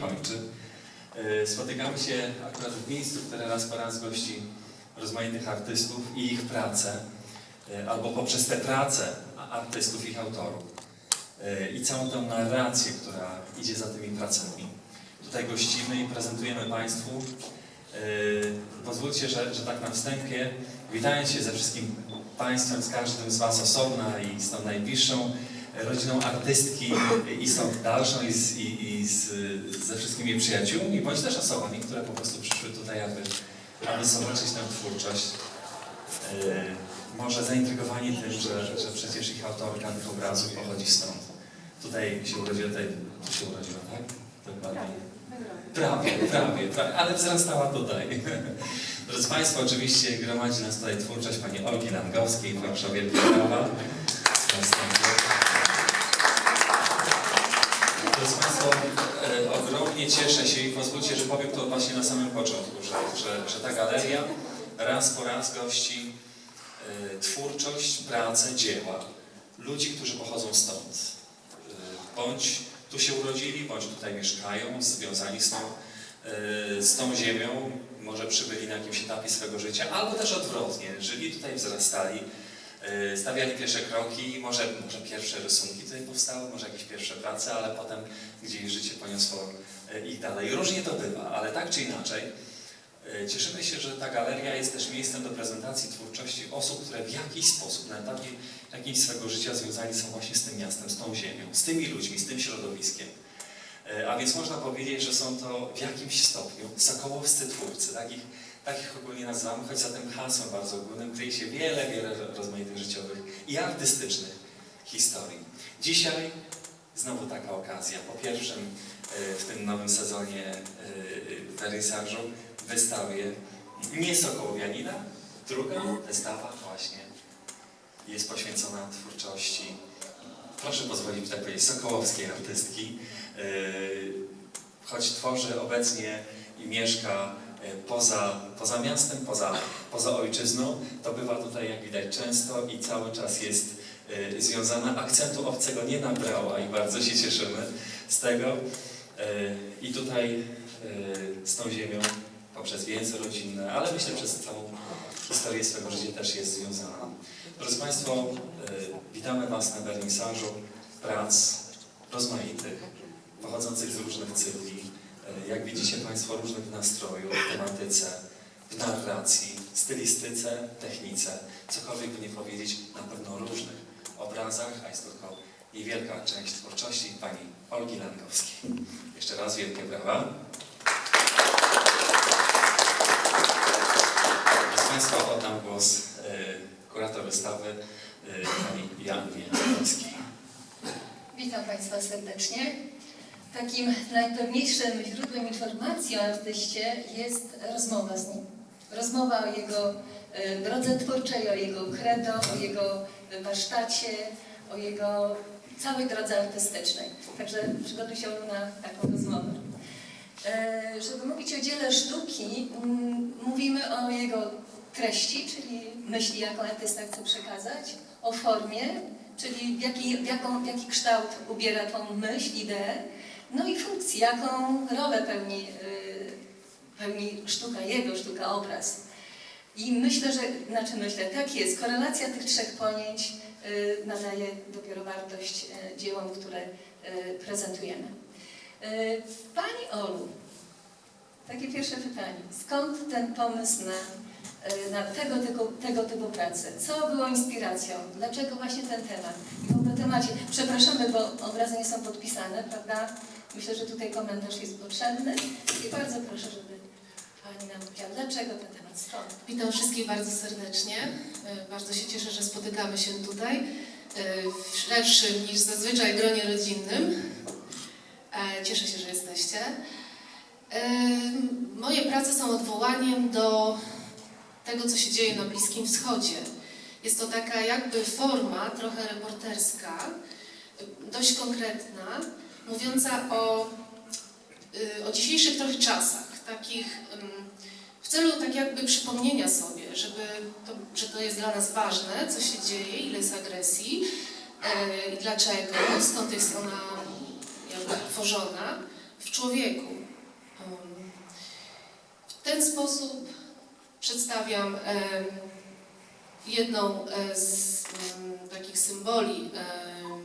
kończy. E, Spotykamy się akurat w miejscu, które raz po raz gości rozmaitych artystów i ich pracę, e, albo poprzez te prace artystów, ich autorów. E, I całą tę narrację, która idzie za tymi pracami. Tutaj gościmy i prezentujemy Państwu. E, Pozwólcie, że, że tak na wstępie, witając się ze wszystkim Państwem, z każdym z Was osobna i z tą najbliższą rodziną artystki i z tą dalszą i, z, i, i z, ze wszystkimi przyjaciółmi, bądź też osobami, które po prostu przyszły tutaj, aby, aby zobaczyć tę twórczość. E, może zaintrygowani tym, że, że przecież ich autorka tych obrazów pochodzi stąd. Tutaj się urodziła, tutaj tu się urodziła, tak? Dokładnie. Prawie, prawie, prawie, ale wzrastała tutaj. Drodzy Państwo, oczywiście gromadzi nas tutaj twórczość pani Olgi Langowskiej, proszę o wielkie brawa. Następnie. Drodzy Państwo, e, ogromnie cieszę się i pozwólcie, że powiem to właśnie na samym początku, że, że, że ta galeria raz po raz gości e, twórczość, pracę, dzieła ludzi, którzy pochodzą stąd. E, Bądź tu się urodzili, bądź tutaj mieszkają, związani z tą, e, z tą ziemią, może przybyli na jakimś etapie swego życia, albo też odwrotnie, żyli tutaj, wzrastali, stawiali pierwsze kroki, może, może pierwsze rysunki tutaj powstały, może jakieś pierwsze prace, ale potem gdzieś życie poniosło e, ich dalej. Różnie to bywa, ale tak czy inaczej, e, cieszymy się, że ta galeria jest też miejscem do prezentacji twórczości osób, które w jakiś sposób na etapie jakimś swego życia związani są właśnie z tym miastem, z tą ziemią, z tymi ludźmi, z tym środowiskiem. A więc można powiedzieć, że są to w jakimś stopniu sokołowscy twórcy, takich, takich ogólnie nazywamy, choć za tym hasłem bardzo ogólnym kryje się wiele, wiele rozmaitych życiowych i artystycznych historii. Dzisiaj znowu taka okazja. Po pierwszym e, w tym nowym sezonie e, werysażu wystawię nie Sokołowianina, druga wystawa właśnie jest poświęcona twórczości, proszę pozwolić mi tak powiedzieć, sokołowskiej artystki. Choć tworzy obecnie i mieszka poza, poza miastem, poza, poza ojczyzną, to bywa tutaj, jak widać, często i cały czas jest yy, związana. Akcentu obcego nie nabrała i bardzo się cieszymy z tego. Yy, I tutaj z tą ziemią poprzez więzy rodzinne, ale myślę przez całą historię swego życia też jest związana. Drodzy Państwo, e, witamy Was na wernisażu prac rozmaitych, pochodzących z różnych cykli. E, Jak widzicie Państwo, różnych w nastroju, w tematyce, w narracji, stylistyce, technice, cokolwiek by nie powiedzieć, na pewno różnych obrazach, a jest tylko niewielka część twórczości Pani Olgi Langowskiej. Jeszcze raz wielkie brawa. Proszę Państwa, oddam głos e, kurator wystawy e, pani Joannie Langowskiej. Witam Państwa serdecznie. Takim najpewniejszym źródłem informacji o artyście jest rozmowa z nim. Rozmowa o jego e, drodze twórczej, o jego credo, o jego warsztacie, o jego całej drodze artystycznej. Także przygotuj się na taką rozmowę. E, Żeby mówić o dziele sztuki, mówimy o jego treści, czyli myśli, jaką artysta chce przekazać, o formie, czyli w jaki, w jaką, w jaki kształt ubiera tą myśl, ideę, no i funkcji, jaką rolę pełni, y, pełni sztuka, jego sztuka, obraz. I myślę, że, znaczy myślę, tak jest, korelacja tych trzech pojęć y, nadaje dopiero wartość y, dziełom, które prezentujemy. Pani Olu, takie pierwsze pytanie. Skąd ten pomysł na, na tego, typu, tego typu pracę? Co było inspiracją? Dlaczego właśnie ten temat? Temacie. Przepraszamy, bo obrazy nie są podpisane, prawda? Myślę, że tutaj komentarz jest potrzebny. I bardzo proszę, żeby Pani nam powiedziała, dlaczego ten temat? Skąd? Witam wszystkich bardzo serdecznie. E, Bardzo się cieszę, że spotykamy się tutaj e, w szerszym niż zazwyczaj gronie rodzinnym. E, Cieszę się, że jesteście. Moje prace są odwołaniem do tego, co się dzieje na Bliskim Wschodzie. Jest to taka jakby forma trochę reporterska, dość konkretna, mówiąca o, e, o dzisiejszych trochę czasach, takich w celu tak jakby przypomnienia sobie, żeby to, że to jest dla nas ważne, co się dzieje, ile jest agresji e, i dlaczego, skąd jest ona jakby tworzona, w człowieku. W ten sposób przedstawiam jedną e, z takich symboli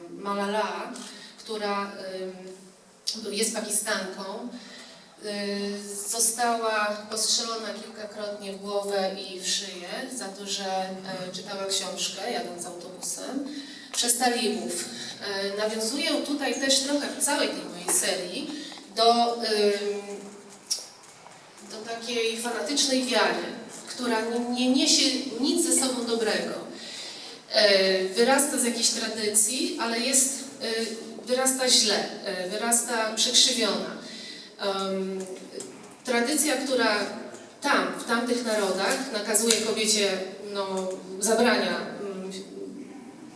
Malala, która jest Pakistanką. Y, Została postrzelona kilkakrotnie w głowę i w szyję za to, że e, czytała książkę jadąc autobusem przez talibów. E, Nawiązuję tutaj też trochę w całej tej mojej serii do, do takiej fanatycznej wiary, która nie, nie niesie nic dobrego. E, Wyrasta z jakiejś tradycji, ale jest, e, wyrasta źle, e, wyrasta przekrzywiona. Tradycja, która tam, w tamtych narodach nakazuje kobiecie, no, zabrania mm,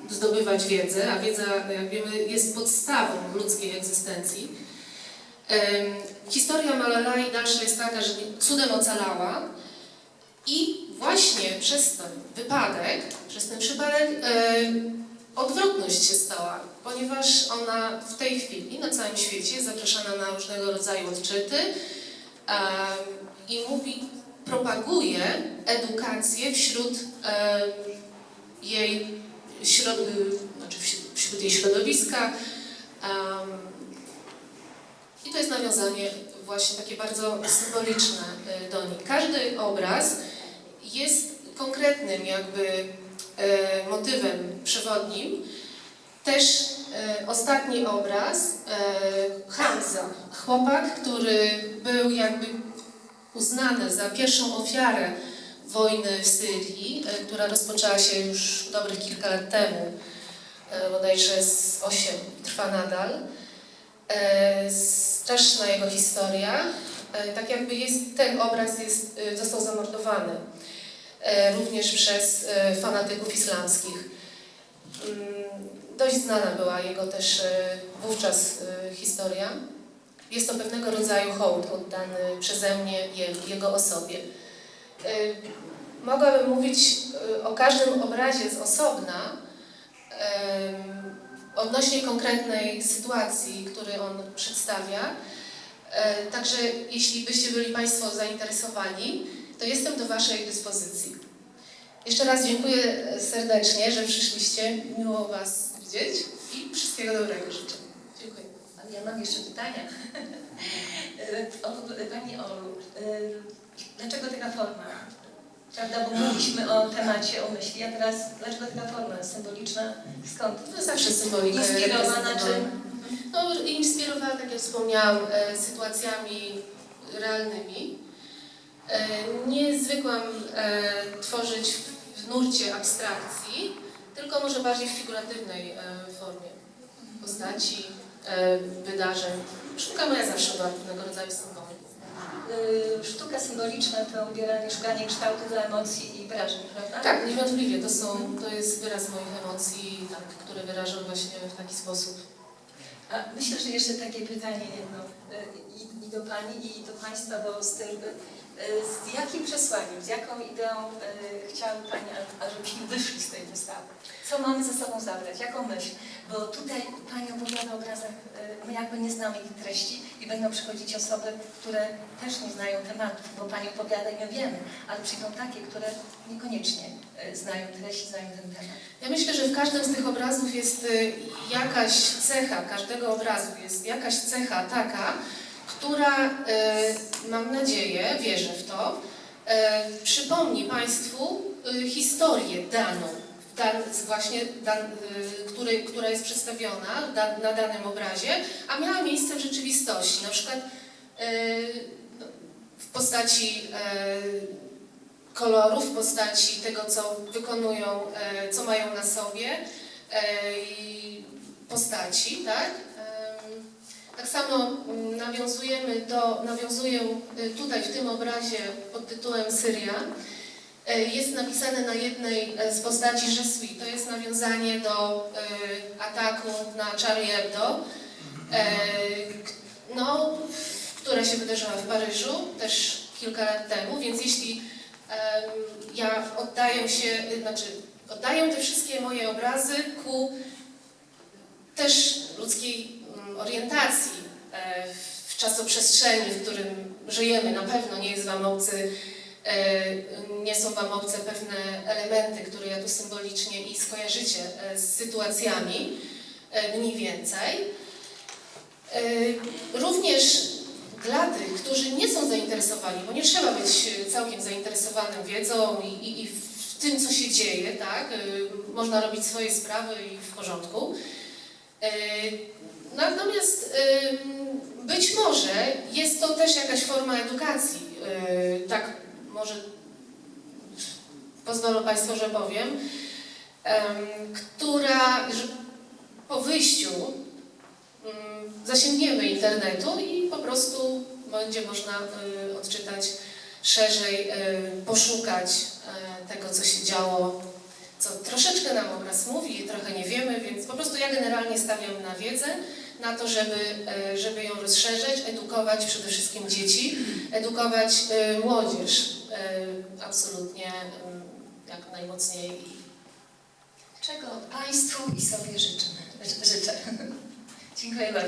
zdobywać wiedzę, a wiedza, jak wiemy, jest podstawą ludzkiej egzystencji. Historia Malalai dalsza jest taka, że cudem ocalała i właśnie przez ten wypadek, przez ten przypadek em, odwrotność się stała, ponieważ ona w tej chwili na całym świecie jest zapraszana na różnego rodzaju odczyty em, i mówi, propaguje edukację wśród em, jej środ, znaczy wśród- jej środowiska. I to jest nawiązanie właśnie takie bardzo symboliczne e, do niej. Każdy obraz jest konkretnym jakby e, motywem przewodnim. Też e, ostatni obraz, e, Hamza, chłopak, który był jakby uznany za pierwszą ofiarę wojny w Syrii, która rozpoczęła się już dobrych kilka lat temu, bodajże z 8, trwa nadal. Straszna jego historia. Tak jakby jest, ten obraz jest, został zamordowany również przez e, fanatyków islamskich. Mm, Dość znana była jego też e, wówczas e, historia. Jest to pewnego rodzaju hołd oddany przeze mnie je- jego osobie. E, Mogłabym mówić e, o każdym obrazie z osobna, odnośnie konkretnej sytuacji, który on przedstawia. E, Także jeśli byście byli Państwo zainteresowani, to jestem do Waszej dyspozycji. Jeszcze raz dziękuję serdecznie, że przyszliście. Miło Was widzieć i wszystkiego dobrego życzę. Dziękuję. Ale ja mam jeszcze pytania. Pani Olu, e, dlaczego taka forma? Prawda, bo mówiliśmy o temacie, o myśli, a teraz dlaczego taka forma symboliczna? Skąd? To zawsze symbolika. Inspirowana czym? No, inspirowana, tak jak wspomniałam, e, sytuacjami realnymi. E, nie zwykłam e, tworzyć w, nurcie abstrakcji, tylko może bardziej w figuratywnej e, formie postaci, wydarzeń. Sztuka moja zawsze była pewnego rodzaju symbolem. Sztuka symboliczna to ubieranie, szukanie kształtu dla emocji i wrażeń, prawda? Tak, niewątpliwie to, są, to jest wyraz moich emocji, tak, które wyrażam właśnie w taki sposób. A myślę, że jeszcze takie pytanie jedno i, i do Pani, i do Państwa, bo z, tym, y, z jakim przesłaniem, z jaką ideą y, chciały Pani, a- ażebyśmy wyszli z tej wystawy? Co mamy ze sobą zabrać? Jaką myśl? Bo tutaj Pani opowiada o obrazach, y, my jakby nie znamy ich treści i będą przychodzić osoby, które też nie znają tematu, bo Pani opowiada i my wiemy, ale przyjdą takie, które niekoniecznie znają treść, znają ten temat. Ja myślę, że w każdym z tych obrazów jest jakaś cecha, każdego obrazu jest jakaś cecha taka, która, y, mam nadzieję, wierzę w to, y, przypomni Państwu y, historię daną, dan, właśnie która jest przedstawiona na danym obrazie, a miała miejsce w rzeczywistości, na przykład w postaci kolorów, w postaci tego, co wykonują, e, co mają na sobie e, postaci, tak? Nawiązujemy do, nawiązuję y, tutaj w tym obrazie pod tytułem Syria. E, Jest napisane na jednej e, z postaci Je suis. To jest nawiązanie do e, ataku na Charlie Hebdo, e, no, która się wydarzyła w Paryżu też kilka lat temu, więc jeśli ja oddaję się, y, znaczy oddaję te wszystkie moje obrazy ku też ludzkiej mm, orientacji e, w czasoprzestrzeni, w którym żyjemy, na pewno nie jest Wam obcy, e, nie są Wam obce pewne elementy, które ja tu symbolicznie i skojarzycie e, z sytuacjami e, mniej więcej. Również dla tych, którzy nie są zainteresowani, bo nie trzeba być całkiem zainteresowanym wiedzą i, i, i w tym, co się dzieje, tak? Można robić swoje sprawy i w porządku. Natomiast być może jest to też jakaś forma edukacji. Y, Tak, może pozwolą Państwo, że powiem, em, która po wyjściu mm, zasięgniemy internetu i po prostu będzie można y, odczytać szerzej, y, poszukać y, tego, co się działo, co troszeczkę nam obraz mówi, trochę nie wiemy, więc po prostu ja generalnie stawiam na wiedzę, na to, żeby, y, żeby ją rozszerzać, edukować przede wszystkim dzieci, edukować y, młodzież y, absolutnie y, jak najmocniej Czego Państwu i sobie życzę. życzę. Dziękuję bardzo.